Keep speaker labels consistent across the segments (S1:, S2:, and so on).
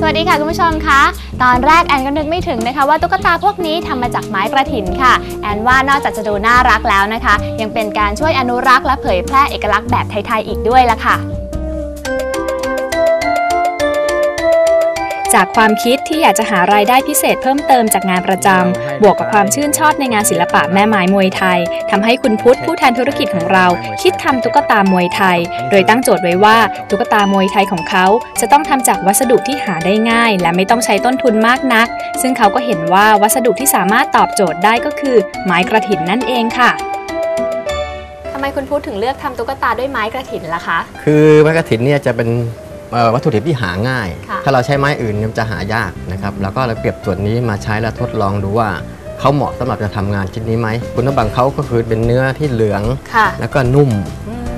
S1: สวัสดีค่ะคุณผู้ชมคะ ตอนแรกแอนก็นึกไม่ถึงนะคะ ว่าตุ๊กตาพวกนี้ทำมาจากไม้กระถินค่ะ แอนว่านอกจากจะดูน่ารักแล้วนะคะ ยังเป็นการช่วยอนุรักษ์และเผยแพร่เอกลักษณ์แบบไทยๆอีกด้วยละค่ะ
S2: จากความคิดที่อยากจะหารายได้พิเศษเพิ่มเติมจากงานประจำบวกกับความชื่นชอบในงานศิลปะแม่ไม้มวยไทยทำให้คุณพุทธผู้แทนธุรกิจของเรา คิดทำตุ๊กตามวยไทย โดยตั้งโจทย์ไว้ว่าตุ๊กตามวยไทยของเขา จะต้องทำจากวัสดุที่หาได้ง่าย และไม่ต้องใช้ต้นทุนมากนัก ซึ่งเขาก็เห็นว่าวัสดุที่สามารถตอบโจทย์ได้ก็คือ ไม้กระถินนั่นเองค่ะ
S1: ทำไมคุณพุทธถึงเลือกทำตุ๊กตาด้วยไม้กระถินล่ะคะ
S3: คือไม้กระถินเนี่ยจะเป็นเอ่อ วัตถุดิบที่หาง่าย
S1: ค่ะ
S3: ถ้าเราใช้ไม้อื่นเนี่ยมันจะหายากนะครับแล้วก็เราเก็บส่วนนี้มาใช้แล้วทดลองดูว่าเขาเหมาะสำหรับจะทำงานชิ้นนี้ไหมคุณสมบัติเขาก็คือเป็นเนื้อที่เหลือง
S1: ค่ะ
S3: แล้วก็นุ่ม
S1: อืม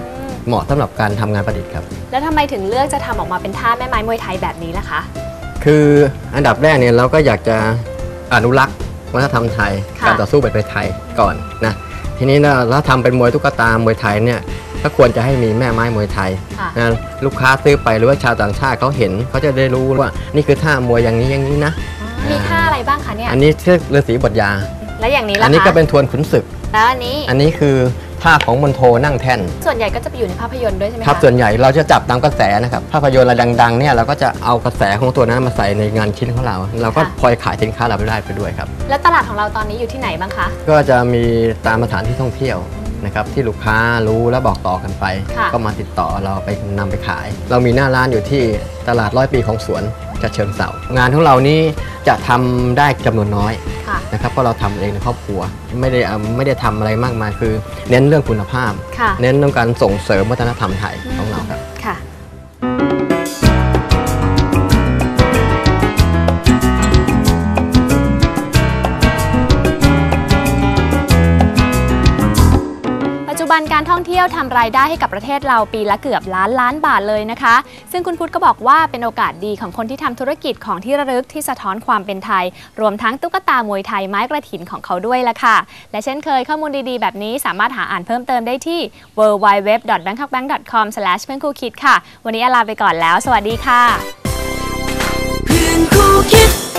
S3: เหมาะสำหรับการทำงานประดิษฐ์ครับ
S1: แล้วทำไมถึงเลือกจะทำออกมาเป็นท่าแม่ไม้มวยไทยแบบนี้ล่ะคะ
S3: คืออันดับแรกเนี่ยเราก็อยากจะอนุรักษ์วัฒนธรรมไทย
S1: ค่ะ
S3: การต่อสู้แบบไทยก่อนนะทีนี้นะถ้าทำเป็นมวยตุ๊กตามวยไทยเนี่ย ก็ควรจะให้มีแม่ไม้มวยไทย
S1: ค่ะ
S3: นะลูกค้าซื้อไปหรือว่าชาวต่างชาติเขาเห็นเขาจะได้รู้ว่านี่คือท่ามวยอย่างนี้อย่างนี้นะ
S1: มีท่าอะไรบ้างคะเนี่ย
S3: อันนี้เชือกฤาษีบทยา
S1: แล้วอย่างนี้ล่ะ
S3: อั
S1: คะ
S3: นนี้ก็เป็นทวนขุนศึก
S1: แล้วอันนี้
S3: อันนี้คือท่าของมณโทนั่งแท่น
S1: ส่วนใหญ่ก็จะไปอยู่ในภาพยนตร์ด้วยใช่ไหมคะ
S3: ครับ ส่วนใหญ่เราจะจับตามกระแสนะครับ ภาพยนตร์อะไรดังๆเนี่ยเราก็จะเอากระแสของตัวนั้นมาใส่ในงานชิ้นของเรา เราก็พลอยขายสินค้าเราไปได้ไปด้วยครับ
S1: แล้วตลาดของเราตอนนี้อยู่ที่ไหนบ้างคะ
S3: ก็จะมีตามสถานที่ท่องเที่ยว นะครับที่ลูกค้ารู้และบอกต่อกันไป
S1: ค่ะ
S3: ก็มาติดต่อเราไปนำไปขาย เรามีหน้าร้านอยู่ที่ตลาดร้อยปีของสวนจะเชิงเสางานของเรานี้จะทำได้จำนวนน้อย
S1: ค่ะ
S3: นะครับเพราะเราทำเองในครอบครัว ไม่ได้เอาไม่ได้ทำอะไรมากมายคือ เน้นเรื่องคุณภาพ
S1: ค่ะ
S3: เน้นเรื่องการส่งเสริมวัฒนธรรมไทยของ บั
S1: นการท่องเที่ยวทำรายได้ให้กับประเทศเราปีละเกือบล้านล้านบาทเลยนะคะ ซึ่งคุณพุทธก็บอกว่าเป็นโอกาสดีของคนที่ทำธุรกิจของที่ระลึกที่สะท้อนความเป็นไทย รวมทั้งตุ๊กตามวยไทยไม้กระถินของเขาด้วยละค่ะ และเช่นเคยข้อมูลดีๆ แบบนี้สามารถหาอ่านเพิ่มเติมได้ที่ www.bangkokbank.com เพื่อนคู่คิดค่ะ วันนี้อลาไปก่อนแล้ว สวัสดีค่ะ
S4: เพื่อนคู่คิด